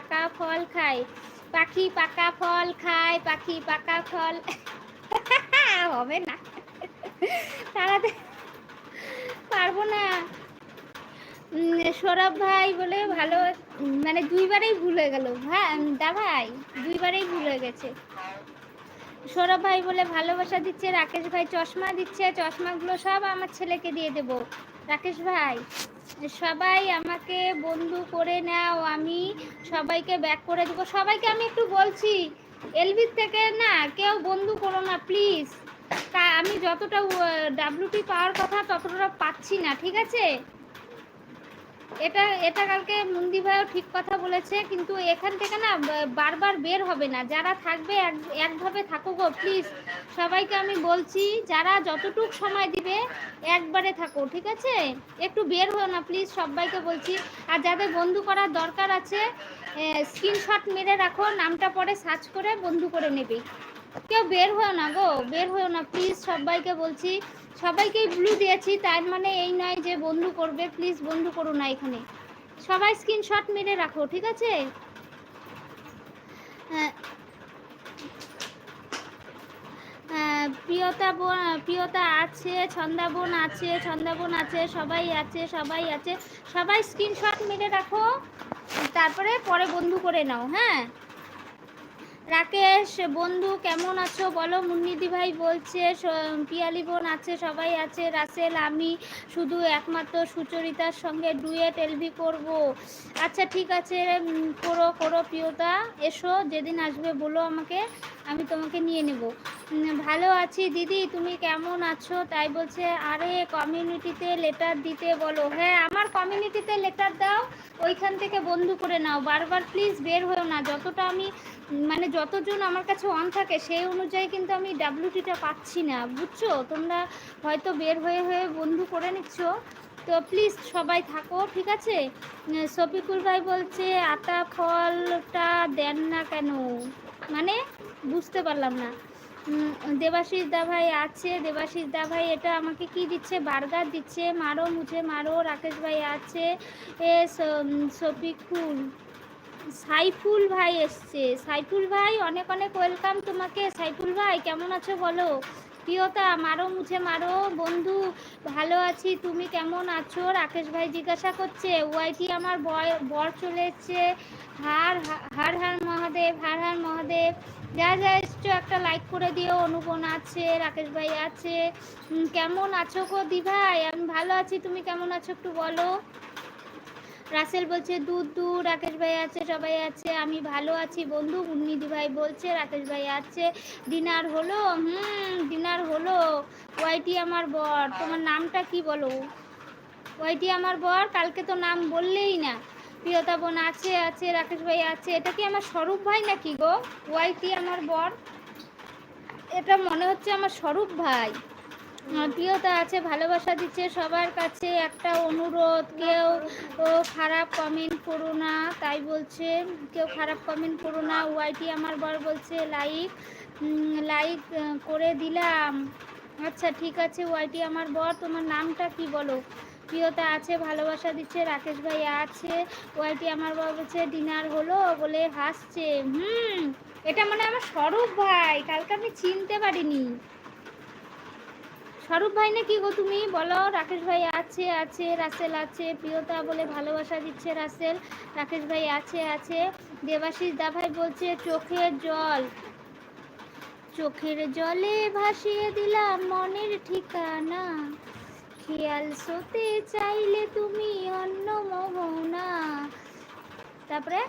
পাকা ফল খায় পাখি পাকা ফল খায়, পাখি পাকা ফল। হবে না। তাড়াতাড়ি পারব না। সৌরভ ভাই বলে ভালো মানে দুইবারেই ভুল হয়ে গেল। ভাই দা ভাই দুইবারেই ভুল হয়ে গেছে। সৌরভ ভাই বলে ভালোবাসা দিচ্ছে, রাকেশ ভাই চশমা দিচ্ছে, চশমাগুলো সব আমার ছেলেকে দিয়ে দেব। রাকেশ ভাই সবাই আমাকে বন্ধু করে নাও, আমি সবাইকে ব্যাক করে দেবো। সবাইকে আমি একটু বলছি এলভির থেকে না কেউ বন্ধু করো না প্লিজ তা আমি যতটা ডাব্লিউটি পাওয়ার কথা ততটা পাচ্ছি না, ঠিক আছে? এটা এটা কালকে মন্দি ভাইও ঠিক কথা বলেছে, কিন্তু এখান থেকে না বারবার বের হবে না। যারা থাকবে এক, একভাবে থাকো গো প্লিজ সবাইকে আমি বলছি যারা যতটুক সময় দিবে একবারে থাকো ঠিক আছে? একটু বের হো না প্লিজ সবাইকে বলছি। আর যাদের বন্ধু করার দরকার আছে স্ক্রিনশট মেরে রাখো নামটা পরে সার্চ করে বন্ধু করে নেবে। কেউ বের হও না গো বের হও না প্লিজ সবাইকে বলছি। সবাইকেই ব্লু দিয়েছি তার মানে এই নয় যে বন্ধু করবে প্লিজ বন্ধু করো না এখানে। সবাই স্ক্রিনশট মেরে রাখো ঠিক আছে? হ্যাঁ, প্রিয়তা বোন, প্রিয়তা আছে, ছন্দা বোন আছে, ছন্দা বোন আছে, সবাই আছে সবাই আছে। সবাই স্ক্রিনশট মেরে রাখো, তারপরে পরে বন্ধু করে নাও হ্যাঁ? রাকেশ, বন্ধু কেমন আছো? বলো, মুন্নিদি ভাই বলছে পিয়ালি বোন আছে, সবাই আছে, রাসেল, আমি শুধু একমাত্র সুচরিতার সঙ্গে ডুয়েট এলভি করব। আচ্ছা ঠিক আছে করো করো, প্রিয়তা, এসো, যেদিন আসবে বলো আমাকে, আমি তোমাকে নিয়ে নেব। ভালো আছি, দিদি। তুমি কেমন আছো? তাই বলছে, আরে কমিউনিটিতে লেটার দিতে বলো। হ্যাঁ আমার কমিউনিটিতে লেটার দাও, ওইখান থেকে বন্ধু করে নাও। বারবার প্লিজ বের হয়েও না। যতটা আমি মানে যতজন আমার কাছে অন থাকে, সেই অনুযায়ী কিন্তু আমি ডাব্লিউটিটা পাচ্ছি না। বুঝছ? তোমরা হয়তো বের হয়ে হয়ে বন্ধু করে নিচ্ছ। তো প্লিজ সবাই থাকো, ঠিক আছে? শফিকুল ভাই বলছে আতা ফলটা দেন না কেন? মানে বুঝতে পারলাম না। দেবাশিস দা ভাই আছে, দেবাশিস দা ভাই এটা আমাকে কি দিচ্ছে? বার্গার দিচ্ছে। মারো, মুঝে মারো, রাকেশ ভাই আছে। এ শফিকুল। সাইফুল ভাই এসছে। সাইফুল ভাই, অনেক অনেক ওয়েলকাম তোমাকে। সাইফুল ভাই, কেমন আছো বলো? প্রিয়তা, মারো মুছে মারো। বন্ধু, ভালো আছি। তুমি কেমন আছো? রাকেশ ভাই জিজ্ঞাসা করছে ওয়াইটি আমার বয়, বর চলে এসছে। হার হার হার মহাদেব, হার হার মহাদেব। যা যা এসছো, একটা লাইক করে দিও অনুপন আছে, রাকেশ ভাই আছে। কেমন আছো গো দি ভাই আমি ভালো আছি, তুমি কেমন আছো একটু বলো? রাসেল বলছে দুধ দুধ রাকেশ ভাই আছে, সবাই আছে, আমি ভালো আছি। বন্ধু উন্নিদি ভাই বলছে, রাকেশ ভাই আছে। ডিনার হলো? হুম, ডিনার হলো। ওয়াইটি আমার বর, তোমার নামটা কি বলো? ওয়াইটি আমার বর, কালকে তো নাম বললেই না। প্রিয়তা বোন আছে আছে, রাকেশ ভাই আছে। এটা কি আমার স্বরূপ ভাই নাকি গো? ওয়াইটি আমার বর। এটা মনে হচ্ছে আমার স্বরূপ ভাই। প্রিয়তা আছে, ভালোবাসা দিচ্ছে সবার কাছে। একটা অনুরোধ, কেউ খারাপ কমেন্ট করো না, তাই বলছে। কেউ খারাপ কমেন্ট করো না, ওয়াইটি আমার বর বলছে লাইক লাইক করে দিলাম। আচ্ছা ঠিক আছে, ওয়াইটি আমার বর, তোমার নামটা কি বলো? প্রিয়তা আছে, ভালোবাসা দিচ্ছে, রাকেশ ভাই আছে, ওয়াইটি আমার বলছে ডিনার হলো? বলে হাসছে। হুম, এটা মানে আমার স্বরূপ ভাই, কালকে আমি চিনতে পারিনি। স্বরূপ ভাই না কি গো তুমি? বলো, রাকেশ ভাই আছে আছে, রাসেল আছে, প্রিয়তা বলে ভালোবাসা দিচ্ছে রাসেল, রাকেশ ভাই আছে আছে। দেবাশিস দা ভাই বলছে, চোখের জল। চোখের জলে ভাসিয়ে দিলাম মনের ঠিকানা। খেয়াল সতে চাইলে তুমি অন্য মোহনা। তারপরে?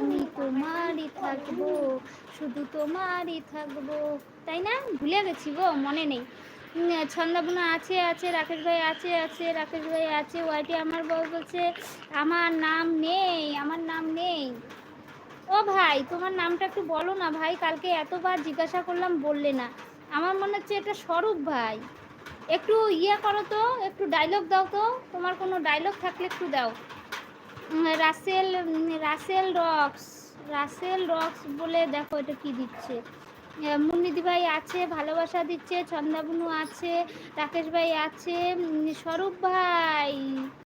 আমি তোমারই থাকব শুধু তোমারই থাকব। তাই না? ভুলে গেছি গো মনে নেই। ছন্দাবনা আছে আছে রাকেশ ভাই আছে আছে রাকেশ ভাই আছে ওয়াইটি আমার বউ বলছে আমার নাম নেই আমার নাম নেই। ও ভাই, তোমার নামটা একটু বলো না ভাই, কালকে এতবার জিজ্ঞাসা করলাম, বললে না। আমার মনে হচ্ছে এটা স্বরূপ ভাই। একটু ইয়ে করো তো, একটু ডায়লগ দাও তো, তোমার কোনো ডায়লগ থাকলে একটু দাও। Russell Russell rocks Russell rocks বলে দেখো এটা কি দিচ্ছে। মুন্নিদি ভাই আছে, ভালোবাসা দিচ্ছে ছন্দাবনু আছে, রাকেশ ভাই আছে স্বরূপ ভাই।